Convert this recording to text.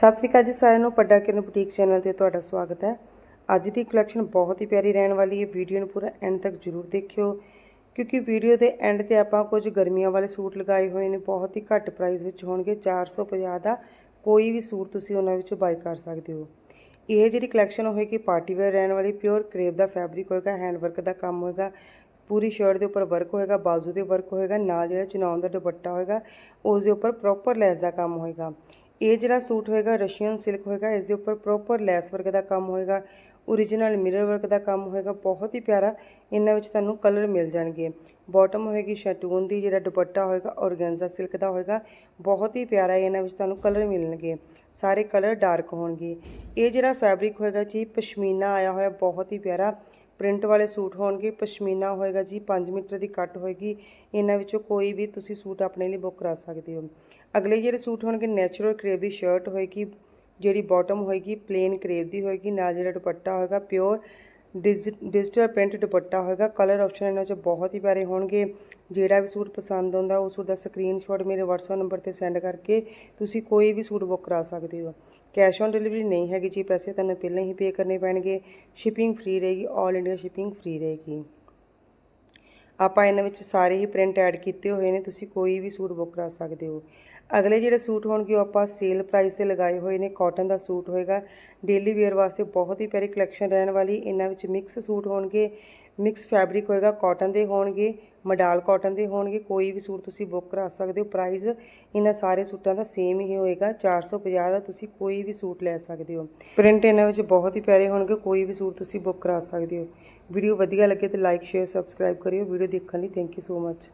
ਸਤਿ ਸ੍ਰੀ ਅਕਾਲ ਜੀ ਸਾਰਿਆਂ ਨੂੰ ਪੱਡਾ ਕਿਰਨ ਬੁਟੀਕ ਚੈਨਲ ਤੇ ਤੁਹਾਡਾ ਸਵਾਗਤ ਹੈ। ਅੱਜ ਦੀ ਕਲੈਕਸ਼ਨ ਬਹੁਤ ਹੀ ਪਿਆਰੀ ਰਹਿਣ ਵਾਲੀ ਹੈ। ਵੀਡੀਓ ਨੂੰ ਪੂਰਾ ਐਂਡ ਤੱਕ ਜਰੂਰ ਦੇਖਿਓ, ਕਿਉਂਕਿ ਵੀਡੀਓ ਦੇ ਐਂਡ ਤੇ ਆਪਾਂ ਕੁਝ ਗਰਮੀਆਂ ਵਾਲੇ ਸੂਟ ਲਗਾਏ ਹੋਏ ਨੇ। ਬਹੁਤ ਹੀ ਘੱਟ ਪ੍ਰਾਈਸ ਵਿੱਚ ਹੋਣਗੇ। 450 ਦਾ ਕੋਈ ਵੀ ਸੂਟ ਤੁਸੀਂ ਉਹਨਾਂ ਵਿੱਚੋਂ ਬਾਈ ਕਰ ਸਕਦੇ ਹੋ। ਇਹ ਜਿਹੜੀ ਕਲੈਕਸ਼ਨ ਹੋਏਗੀ ਪਾਰਟੀ ਵੇਅਰ ਰਹਿਣ ਵਾਲੀ ਪਿਓਰ ਕਰੇਪ ਦਾ ਫੈਬਰਿਕ ਹੋਏਗਾ ਹੈਂਡ ਵਰਕ ਦਾ ਕੰਮ ਹੋਏਗਾ, ਪੂਰੀ ਸ਼ਰਟ ਦੇ ਉੱਪਰ ਵਰਕ ਹੋਏਗਾ, ਬਾਜ਼ੂ ਦੇ ਵਰਕ ਹੋਏਗਾ, ਨਾਲ ਜਿਹੜਾ ਚੁਨਾਉਣ ਦਾ ਦੁਪੱਟਾ ਹੋਏਗਾ, ਉਸ ਦੇ ਉੱਪਰ ਪ੍ਰੋਪਰ ਲੈਸ ਦਾ ਕੰਮ ਹੋਏਗਾ। ਇਹ ਜਿਹੜਾ ਸੂਟ ਹੋਏਗਾ ਰਸ਼ੀਅਨ ਸਿਲਕ ਹੋਏਗਾ, ਇਸ ਦੇ ਉੱਪਰ ਪ੍ਰੋਪਰ ਲੈਸ ਵਰਕ ਦਾ ਕੰਮ ਹੋਏਗਾ ਓਰੀਜਨਲ ਮਿਰਰ ਵਰਕ ਦਾ ਕੰਮ ਹੋਏਗਾ, ਬਹੁਤ ਹੀ ਪਿਆਰਾ, ਇਹਨਾਂ ਵਿੱਚ ਤੁਹਾਨੂੰ ਕਲਰ ਮਿਲ ਜਾਣਗੇ। ਬਾਟਮ ਹੋਏਗੀ ਸ਼ੈਟੂਨ ਦੀ, ਜਿਹੜਾ ਦੁਪੱਟਾ ਹੋਏਗਾ ਔਰਗੈਂਜ਼ਾ ਸਿਲਕ ਦਾ ਹੋਏਗਾ, ਬਹੁਤ ਹੀ ਪਿਆਰਾ ਇਹਨਾਂ ਵਿੱਚ ਤੁਹਾਨੂੰ ਕਲਰ ਮਿਲਣਗੇ। ਸਾਰੇ ਕਲਰ ਡਾਰਕ ਹੋਣਗੇ। ਇਹ ਜਿਹੜਾ ਫੈਬਰਿਕ ਹੋਏਗਾ ਜੀ, ਪਸ਼ਮੀਨਾ ਆਇਆ ਹੋਇਆ, ਬਹੁਤ ਹੀ ਪਿਆਰਾ ਪ੍ਰਿੰਟ ਵਾਲੇ ਸੂਟ ਹੋਣਗੇ, ਪਸ਼ਮੀਨਾ ਹੋਏਗਾ ਜੀ 5 ਮੀਟਰ ਦੀ ਕੱਟ ਹੋਏਗੀ, ਇਹਨਾਂ ਵਿੱਚੋਂ ਕੋਈ ਵੀ ਤੁਸੀਂ ਸੂਟ ਆਪਣੇ ਲਈ ਬੁੱਕ ਕਰਾ ਸਕਦੇ ਹੋ। ਅਗਲੇ ਜਿਹੜੇ ਸੂਟ ਹੋਣਗੇ ਨੈਚੁਰਲ ਕਰੇਵ ਦੀ ਸ਼ਰਟ ਹੋਏਗੀ, ਜਿਹੜੀ ਬਾਟਮ ਹੋਏਗੀ ਪਲੇਨ ਕਰੇਵ ਦੀ ਹੋਏਗੀ, ਨਾਲ ਜਿਹੜਾ ਦੁਪੱਟਾ ਹੋਏਗਾ ਪਿਓਰ ਡਿਜੀਟਲ ਪ੍ਰਿੰਟ ਦੁਪੱਟਾ ਹੋਏਗਾ। ਕਲਰ ਆਪਸ਼ਨ ਇਹਨਾਂ 'ਚ ਬਹੁਤ ਹੀ ਪਿਆਰੇ ਹੋਣਗੇ। ਜਿਹੜਾ ਵੀ ਸੂਟ ਪਸੰਦ ਆਉਂਦਾ ਉਹ ਸੂਟ ਦਾ ਸਕਰੀਨਸ਼ਾਟ ਮੇਰੇ WhatsApp ਨੰਬਰ ਤੇ ਸੈਂਡ ਕਰਕੇ ਤੁਸੀਂ ਕੋਈ ਵੀ ਸੂਟ ਬੁੱਕ ਕਰਾ ਸਕਦੇ ਹੋ। ਕੈਸ਼ ਔਨ ਡਿਲੀਵਰੀ ਨਹੀਂ ਹੈਗੀ ਜੀ, ਪੈਸੇ ਤੁਹਾਨੂੰ ਪਹਿਲਾਂ ਹੀ ਪੇ ਕਰਨੇ ਪੈਣਗੇ। ਸ਼ਿਪਿੰਗ ਫ੍ਰੀ ਰਹੇਗੀ 올 ਇੰਡੀਆ ਸ਼ਿਪਿੰਗ ਫ੍ਰੀ ਰਹੇਗੀ। ਆਪਾਂ ਇਹਨਾਂ ਵਿੱਚ ਸਾਰੇ ਹੀ ਪ੍ਰਿੰਟ ਐਡ ਕੀਤੇ ਹੋਏ ਨੇ, ਤੁਸੀਂ ਕੋਈ ਵੀ ਸੂਟ ਬੁੱਕ ਕਰਾ ਸਕਦੇ ਹੋ। ਅਗਲੇ ਜਿਹੜੇ ਸੂਟ ਹੋਣਗੇ, ਉਹ ਆਪਾਂ ਸੇਲ ਪ੍ਰਾਈਸ ਤੇ ਲਗਾਏ ਹੋਏ ਨੇ ਕਾਟਨ ਦਾ ਸੂਟ ਹੋਏਗਾ। ਡੇਲੀ ਵੇਅਰ ਵਾਸਤੇ ਬਹੁਤ ਹੀ ਪਿਆਰੀ ਕਲੈਕਸ਼ਨ ਰਹਿਣ ਵਾਲੀ, ਇਹਨਾਂ ਵਿੱਚ ਮਿਕਸ ਸੂਟ ਹੋਣਗੇ। ਮਿਕਸ ਫੈਬਰਿਕ ਹੋਏਗਾ ਕਾਟਨ ਦੇ ਹੋਣਗੇ, ਮਡਾਲ ਕਾਟਨ ਦੇ ਹੋਣਗੇ, ਕੋਈ ਵੀ ਸੂਟ ਤੁਸੀਂ ਬੁੱਕ ਕਰਾ ਸਕਦੇ ਹੋ ਪ੍ਰਾਈਸ ਇਹਨਾਂ ਸਾਰੇ ਸੂਟਾਂ ਦਾ ਸੇਮ ਹੀ ਹੋਏਗਾ 450 ਦਾ ਤੁਸੀਂ ਕੋਈ ਵੀ ਸੂਟ ਲੈ ਸਕਦੇ ਹੋ। ਪ੍ਰਿੰਟ ਇਹਨਾਂ ਵਿੱਚ ਬਹੁਤ ਹੀ ਪਿਆਰੇ ਹੋਣਗੇ, ਕੋਈ ਵੀ ਸੂਟ ਤੁਸੀਂ ਬੁੱਕ ਕਰਾ ਸਕਦੇ ਹੋ। ਵੀਡੀਓ ਵਧੀਆ ਲੱਗੇ ਤਾਂ ਲਾਈਕ ਸ਼ੇਅਰ ਸਬਸਕ੍ਰਾਈਬ ਕਰਿਓ ਵੀਡੀਓ ਦੇਖਣ ਲਈ ਥੈਂਕ ਯੂ ਸੋ ਮੱਚ